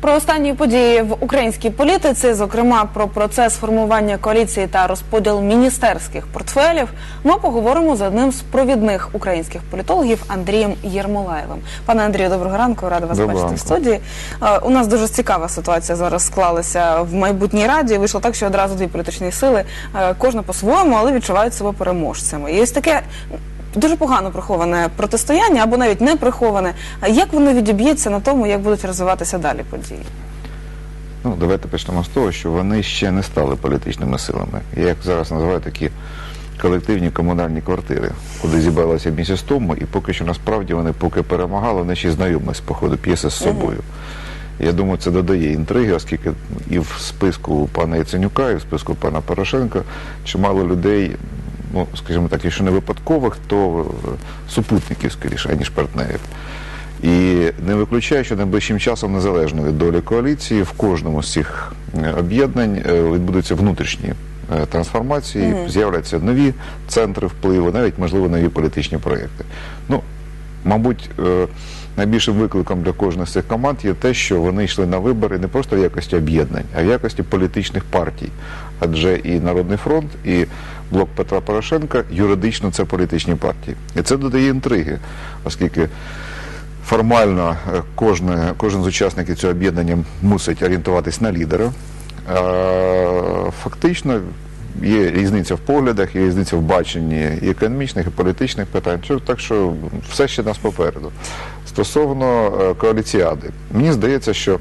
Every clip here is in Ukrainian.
Про останні події в українській політиці, зокрема про процес формування коаліції та розподіл міністерських портфелів, ми поговоримо з одним з провідних українських політологів Андрієм Єрмолаєвим. Пане Андрію, доброго ранку, рада вас Доброго бачити в студії. Е, У нас дуже цікава ситуація зараз склалася в майбутній раді. Вийшло так, що одразу дві політичні сили, е, кожна по-своєму, але відчувають себе переможцями. І ось таке. Дуже погано приховане протистояння або навіть не приховане. А Як воно відіб'ється на тому, як будуть розвиватися далі події? Ну, давайте почнемо з того, що вони ще не стали політичними силами. Я їх зараз називаю такі колективні комунальні квартири, куди зібралися місяць тому, і поки що насправді вони поки перемагали, вони ще знайомились по ходу п'єси з собою. Я думаю, це додає інтриги, оскільки і в списку пана Яценюка, і в списку пана Порошенка чимало людей, ну скажімо так, якщо не випадкових, то е, супутників скоріше, аніж партнерів. І не виключаю, що найближчим часом, незалежно від долі коаліції, в кожному з цих е, об'єднань е, відбудуться внутрішні трансформації, з'являться нові центри впливу, навіть можливо нові політичні проєкти. Ну, мабуть, найбільшим викликом для кожної з цих команд є те, що вони йшли на вибори не просто в якості об'єднань, а в якості політичних партій. Адже і Народний фронт, і блок Петра Порошенка юридично це політичні партії. І це додає інтриги, оскільки формально е, кожне, кожен з учасників цього об'єднання мусить орієнтуватись на лідера. Фактично є різниця в поглядах, є різниця в баченні і економічних, і політичних питань. Так що все ще нас попереду. Стосовно е, коаліціади, мені здається, що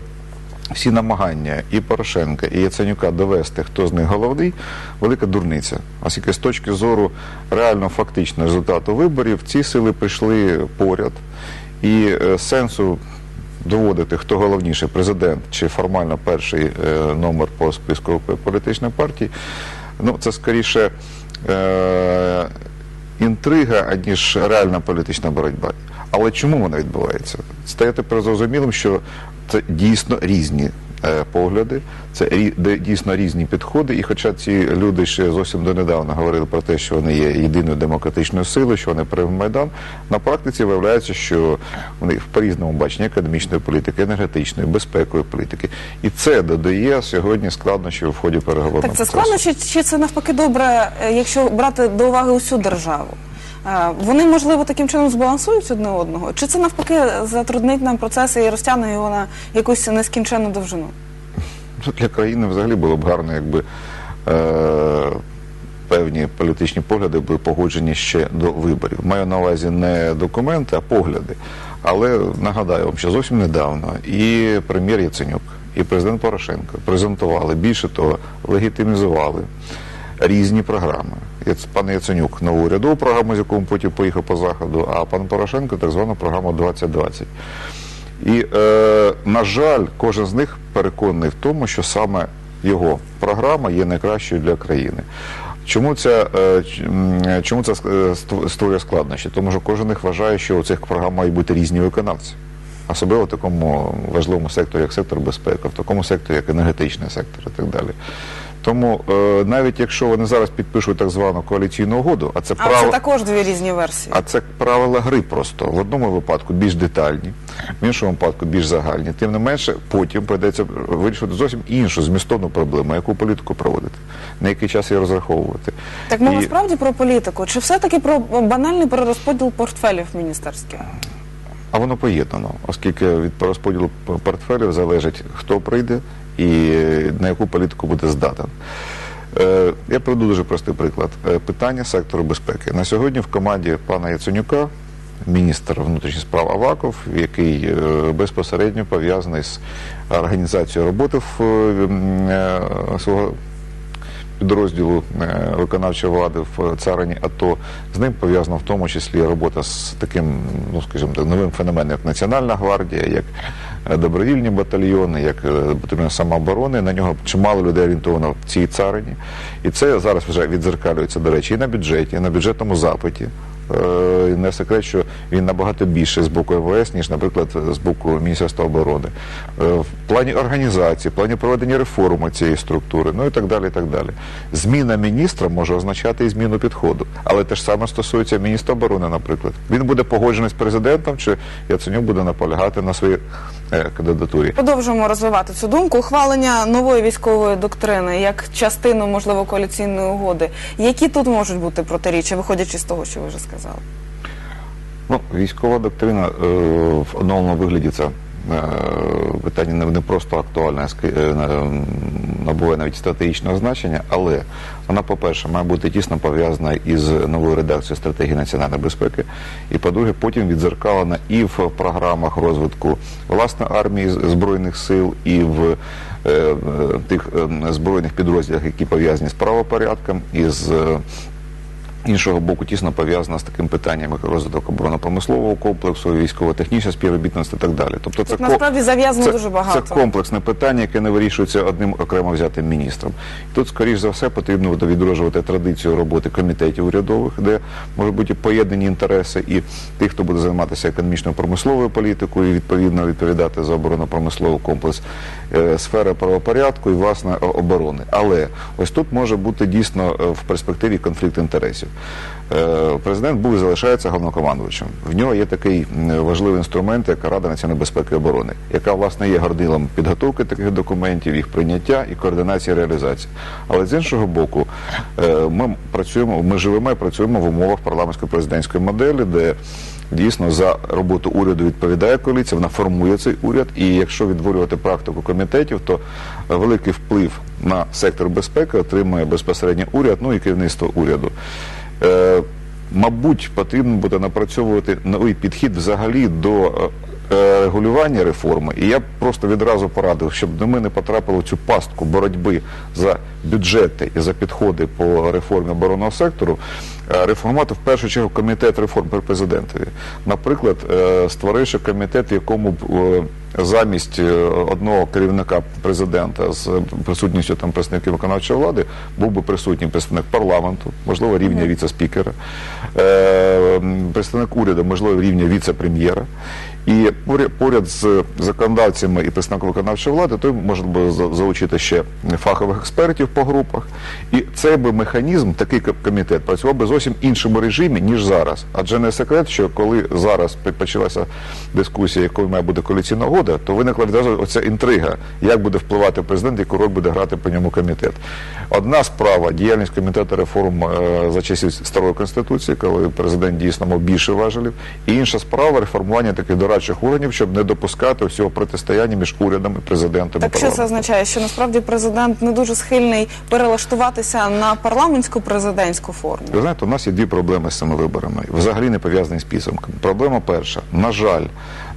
всі намагання і Порошенка, і Яценюка довести, хто з них головний, велика дурниця. Оскільки з точки зору реально фактичного результату виборів, ці сили прийшли поряд. І е, сенсу доводити, хто головніший, президент чи формально перший е, номер по списку політичної партії, ну це скоріше е, інтрига, аніж реальна політична боротьба. Але чому вона відбувається? Стаєте зрозумілим, що це дійсно різні погляди, це дійсно різні підходи. І хоча ці люди ще зовсім донедавна говорили про те, що вони є єдиною демократичною силою, що вони приймуть майдан, на практиці виявляється, що вони по різному баченні економічної політики, енергетичної, безпекової політики. І це додає сьогодні складнощів в ході переговорного Так це процесу. складно, чи, чи це навпаки добре, е, якщо брати до уваги усю державу? Вони, можливо, таким чином збалансують одне одного? Чи це навпаки затруднить нам процеси і розтягне його на якусь нескінченну довжину? Ну, Для країни взагалі було б гарно, якби е, певні політичні погляди були погоджені ще до виборів. Маю на увазі не документи, а погляди. Але нагадаю вам, що зовсім недавно і прем'єр Яценюк, і президент Порошенко презентували, більше того, легітимізували різні програми. Пан Яценюк нову урядову програму, з якою потім поїхав по заходу, а пан Порошенко так звану програму 2020. І, е, на жаль, кожен з них переконаний в тому, що саме його програма є найкращою для країни. Чому це, е, чому це е, ст- створює складнощі? Тому що кожен них вважає, що у цих програм мають бути різні виконавці. Особливо в такому важливому секторі, як сектор безпеки, в такому секторі, як енергетичний сектор і так далі. Тому е, навіть якщо вони зараз підпишуть так звану коаліційну угоду, а це А право. це також дві різні версії. А це правила гри просто. В одному випадку більш детальні, в іншому випадку більш загальні. Тим не менше, потім прийдеться вирішувати зовсім іншу змістовну проблему, яку політику проводити, на який час її розраховувати. Так мова І- справді про політику, чи все-таки про банальний перерозподіл портфелів міністерських? А воно поєднано, оскільки від розподілу портфелів залежить, хто прийде і на яку політику буде здатен. Е, Я приведу дуже простий приклад. Е, Питання сектору безпеки. На сьогодні в команді пана Яценюка міністр внутрішніх справ Аваков, який е, безпосередньо пов'язаний з організацією роботи свого підрозділу виконавчої влади в царині АТО. З ним пов'язана в тому числі робота з таким, ну скажімо так, новим феноменом, як Національна гвардія, як добровільні батальйони, як е, батальйон самооборони. На нього чимало людей орієнтовано в цій царині. І це зараз вже відзеркалюється, до речі, і на бюджеті, і на бюджетному запиті. Е, Не секрет, що він набагато більше з боку МВС, ніж, наприклад, з боку Міністерства оборони. Е, В плані організації, в плані проведення реформи цієї структури, ну і так далі. і так далі. Зміна міністра може означати і зміну підходу. Але те ж саме стосується міністра оборони, наприклад. Він буде погоджений з президентом, чи Яценюк буде наполягати на своїй е, кандидатурі. Продовжуємо розвивати цю думку. Ухвалення нової військової доктрини як частину, можливо, коаліційної угоди. Які тут можуть бути протиріччя, виходячи з того, що ви вже сказали? Ну, військова доктрина е, в одному вигляді це е, питання не, просто актуальне, е, набуває навіть стратегічного значення, але вона, по-перше, має бути тісно пов'язана із новою редакцією стратегії національної безпеки, і по-друге, потім відзеркалена і в програмах розвитку власне армії збройних сил, і в е, е, тих е, збройних підрозділах, які пов'язані з правопорядком, і з е, іншого боку тісно пов'язана з таким питанням, як розвиток оборонно-промислового комплексу, військово-технічне співробітництво і так далі. Тобто це Тут ко- насправді зав'язано це, дуже багато. Це комплексне питання, яке не вирішується одним окремо взятим міністром. Тут, скоріш за все, потрібно буде відроджувати традицію роботи комітетів урядових, де можуть бути поєднані інтереси і тих, хто буде займатися економічно-промисловою політикою, і відповідно відповідати за оборонно-промисловий комплекс е, сфери правопорядку і власне оборони. Але ось тут може бути дійсно е, в перспективі конфлікт інтересів. Е, Президент був і залишається головнокомандувачем. В нього є такий важливий інструмент, як Рада національної безпеки і оборони, яка власне є гордилом підготовки таких документів, їх прийняття і координації реалізації. Але з іншого боку, е, ми працюємо, ми живемо і працюємо в умовах парламентсько-президентської моделі, де Дійсно, за роботу уряду відповідає коаліція, вона формує цей уряд. І якщо відтворювати практику комітетів, то великий вплив на сектор безпеки отримує безпосередньо уряд, ну і керівництво уряду. Е, мабуть, потрібно буде напрацьовувати новий підхід взагалі до е, е, регулювання реформи. І я просто відразу порадив, щоб ми не потрапили цю пастку боротьби за бюджети і за підходи по реформі оборонного сектору. Е, Реформувати в першу чергу комітет реформ при президентові. Наприклад, е, створивши комітет, якому б е, замість одного керівника президента з присутністю там представників виконавчої влади був би присутній представник парламенту, можливо, рівня віце-спікера, представник уряду, можливо, рівня віце-прем'єра. І поряд, з законодавцями і представником виконавчої влади, то можна було залучити ще фахових експертів по групах. І цей би механізм, такий комітет, працював би зовсім іншому режимі, ніж зараз. Адже не секрет, що коли зараз почалася дискусія, якою має бути коаліційна угода, то виникла відразу оця інтрига, як буде впливати президент, яку роль буде грати по ньому комітет. Одна справа діяльність комітету реформ е, за часів старої конституції, коли президент дійсно мав більше важелів, і інша справа реформування таких дорадчих органів, щоб не допускати всього протистояння між урядом і президентом. і що це означає, що насправді президент не дуже схильний перелаштуватися на парламентську президентську форму. Ви знаєте, у нас є дві проблеми з цими виборами, взагалі не пов'язані з підсумками. Проблема перша. На жаль,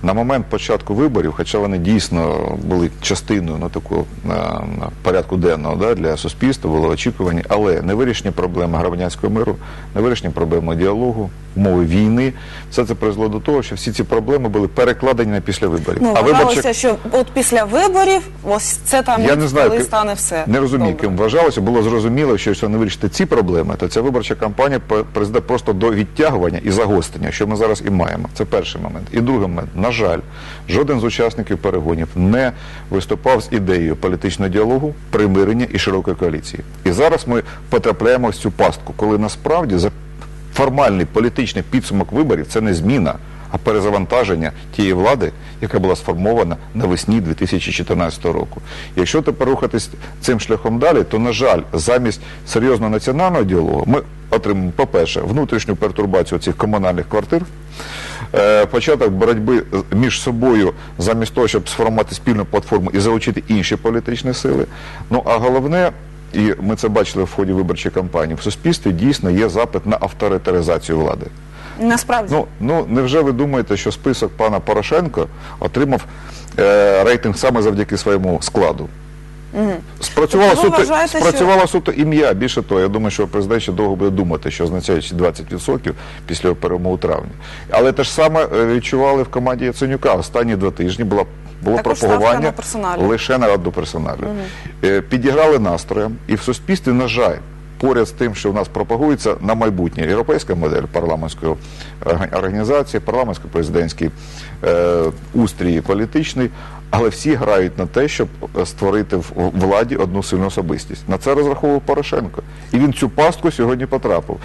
на момент початку виборів, хоча вони дійсно були частиною ну, такого на, на порядку денного да, для суспільства, були очікувані, але не вирішені проблеми громадянського миру, не вирішені проблеми діалогу, умови війни. Все це призвело до того, що всі ці проблеми були перекладені на після виборів. Ну, а вважалося, що от після виборів ось це там я не знаю, коли стане все. Не розумію, добре. ким вважалося. Було зрозуміло, що якщо не вирішити ці проблеми, то ця виборча кампанія призведе просто до відтягування і загострення, що ми зараз і маємо. Це перший момент. І другий момент, жаль, жоден з учасників перегонів не виступав з ідеєю політичного діалогу, примирення і широкої коаліції. І зараз ми потрапляємо в цю пастку, коли насправді за формальний політичний підсумок виборів це не зміна, а перезавантаження тієї влади, яка була сформована навесні 2014 року. Якщо тепер рухатись цим шляхом далі, то на жаль, замість серйозного національного діалогу ми отримаємо, по-перше, внутрішню пертурбацію цих комунальних квартир. е, Початок боротьби між собою замість того, щоб сформувати спільну платформу і залучити інші політичні сили. Ну а головне, і ми це бачили в ході виборчої кампанії, в суспільстві дійсно є запит на авторитаризацію влади. Насправді. Ну, ну невже ви думаєте, що список пана Порошенко отримав е, рейтинг саме завдяки своєму складу? Спрацювало Тобто суто, вважаєте, спрацювало суто ім'я. Більше того, я думаю, що президент ще довго буде думати, що означає ці 20% після перемоги у травні. Але те ж саме е, відчували в команді Яценюка. Останні два тижні була, було Також пропагування на лише на раду персоналю. Угу. Підіграли настроєм, і в суспільстві, на жаль, поряд з тим, що в нас пропагується на майбутнє європейська модель парламентської організації, парламентсько-президентський е, устрій політичний, але всі грають на те, щоб е, створити в владі одну сильну особистість. На це розраховував Порошенко. І він цю пастку сьогодні потрапив.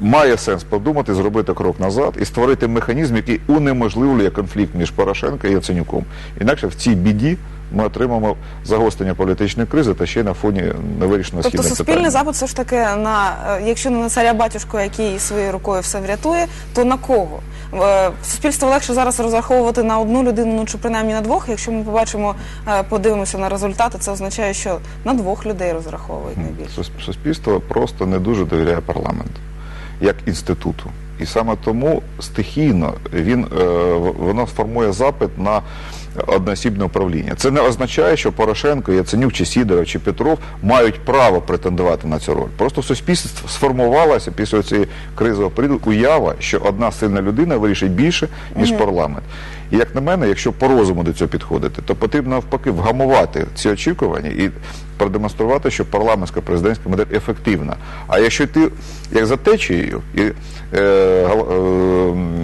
має сенс подумати, зробити крок назад і створити механізм, який унеможливлює конфлікт між Порошенко і Яценюком. Інакше в цій біді ми отримаємо загострення політичної кризи та ще й на фоні невирішеного Тобто східних суспільний питань. запит все ж таки на е, якщо не на царя батюшку, який своєю рукою все врятує, то на кого? Е, Суспільство легше зараз розраховувати на одну людину, ну чи принаймні на двох. Якщо ми побачимо, е, подивимося на результати, це означає, що на двох людей розраховують найбільше. Суспільство просто не дуже довіряє парламенту як інституту. І саме тому стихійно він е, воно формує запит на одноосібне управління. Це не означає, що Порошенко, Яценюк, чи Сідоров, чи Петров мають право претендувати на цю роль. Просто в суспільстві сформувалася після цієї кризового періоду уява, що одна сильна людина вирішить більше, ніж парламент. І як на мене, якщо по розуму до цього підходити, то потрібно навпаки вгамувати ці очікування і продемонструвати, що парламентська президентська модель ефективна. А якщо йти як за течією і е, е,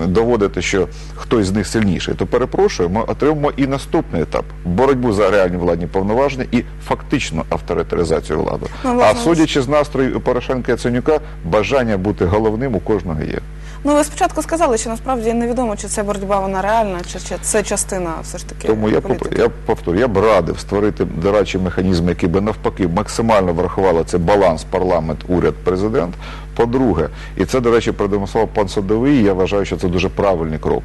доводити, що хтось з них сильніший, то перепрошую, ми отримаємо і наступний етап боротьбу за реальні владні повноваження і фактичну авторитаризацію влади. Ну, а судячи з настрою Порошенка і Яценюка, бажання бути головним у кожного є. Ну ви спочатку сказали, що насправді невідомо, чи ця боротьба вона реальна, чи, чи це частина все ж таки. Тому я політики. я повторю, я б радив створити дорадчі механізми, який би навпаки максимально врахували це баланс парламент, уряд, президент. По-друге, і це, до речі, продемонстрував пан Садовий. Я вважаю, що це дуже правильний крок.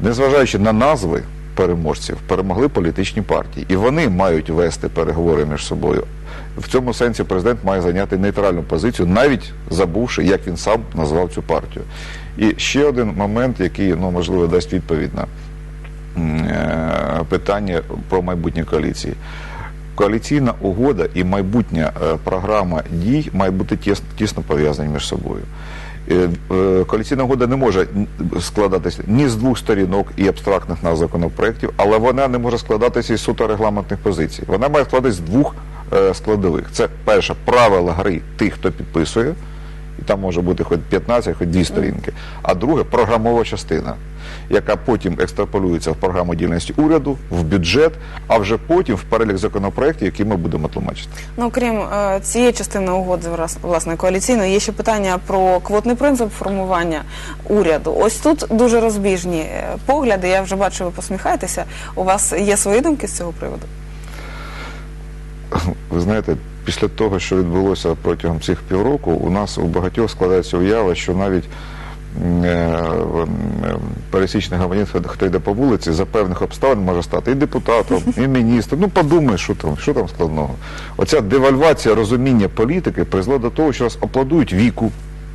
Незважаючи на назви переможців, перемогли політичні партії, і вони мають вести переговори між собою. В цьому сенсі президент має зайняти нейтральну позицію, навіть забувши, як він сам назвав цю партію. І ще один момент, який ну можливо дасть відповідь на е, питання про майбутнє коаліції. Коаліційна угода і майбутня е, програма дій мають бути тісно пов'язані між собою. Е, е, Коаліційна угода не може складатися ні з двох сторінок і абстрактних назв законопроєктів, але вона не може складатися із суто регламентних позицій. Вона має складатися з двох е, складових. Це перше правила гри тих, хто підписує, і там може бути хоч 15, хоч 2 сторінки. А друге програмова частина, яка потім екстраполюється в програму діяльності уряду, в бюджет, а вже потім в перелік законопроєктів, які ми будемо тлумачити. Ну, крім е, цієї частини угоди власне коаліційної, є ще питання про квотний принцип формування уряду. Ось тут дуже розбіжні е, погляди. Я вже бачу, ви посміхаєтеся. У вас є свої думки з цього приводу? Ви знаєте, після того, що відбулося протягом цих півроку, у нас у багатьох складається уява, що навіть е, е, пересічний громадянин, хто- йде по вулиці, за певних обставин може стати і депутатом, і міністром. Ну подумай, що там, що там складного. Оця девальвація розуміння політики призвела до того, що нас аплодують віку.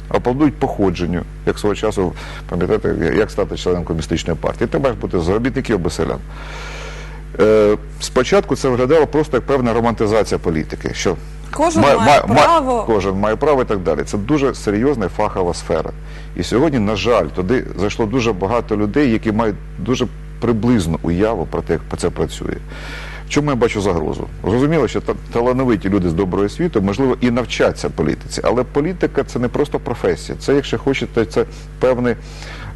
Аплодують походженню, як свого часу, пам'ятаєте, як стати членом комуністичної партії. Ти маєш бути з робітників або селян. Спочатку це виглядало просто як певна романтизація політики, що Кожен має- має має- має- право. кожен має право і так далі. Це дуже серйозна і фахова сфера. І сьогодні, на жаль, туди зайшло дуже багато людей, які мають дуже приблизну уяву про те, як це працює. Чому я бачу загрозу? Зрозуміло, що талановиті люди з доброго світу, можливо, і навчаться політиці, але політика це не просто професія. Це, якщо хочете, це певний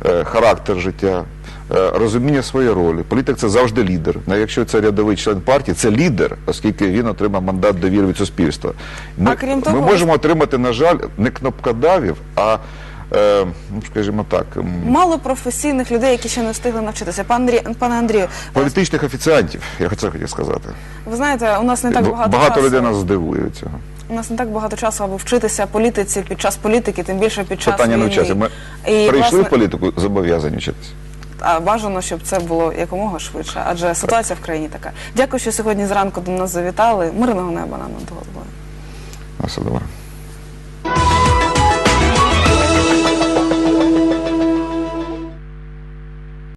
е, характер життя, розуміння своєї ролі. Політик це завжди лідер. Навіть якщо це рядовий член партії, це лідер, оскільки він отримав мандат довіри від суспільства. Ми, А крім того- ми можемо отримати, на жаль, не кнопкодавів, а е, ну, скажімо так, Мало професійних людей, які ще не встигли навчитися. Пан Андрій, пане Андрію, е, політичних офіціантів, я це хотів сказати. ви знаєте, у нас не так багато, багато часу. людей нас здивує цього. У нас не так багато часу, аби вчитися політиці під час політики, тим більше під час Питання війни. Ми І, прийшли власне, в політику, зобов'язані вчитися. А бажано, щоб це було якомога швидше, адже ситуація в країні така. Дякую, що сьогодні зранку до нас завітали. Мирного неба нам над головою. Все.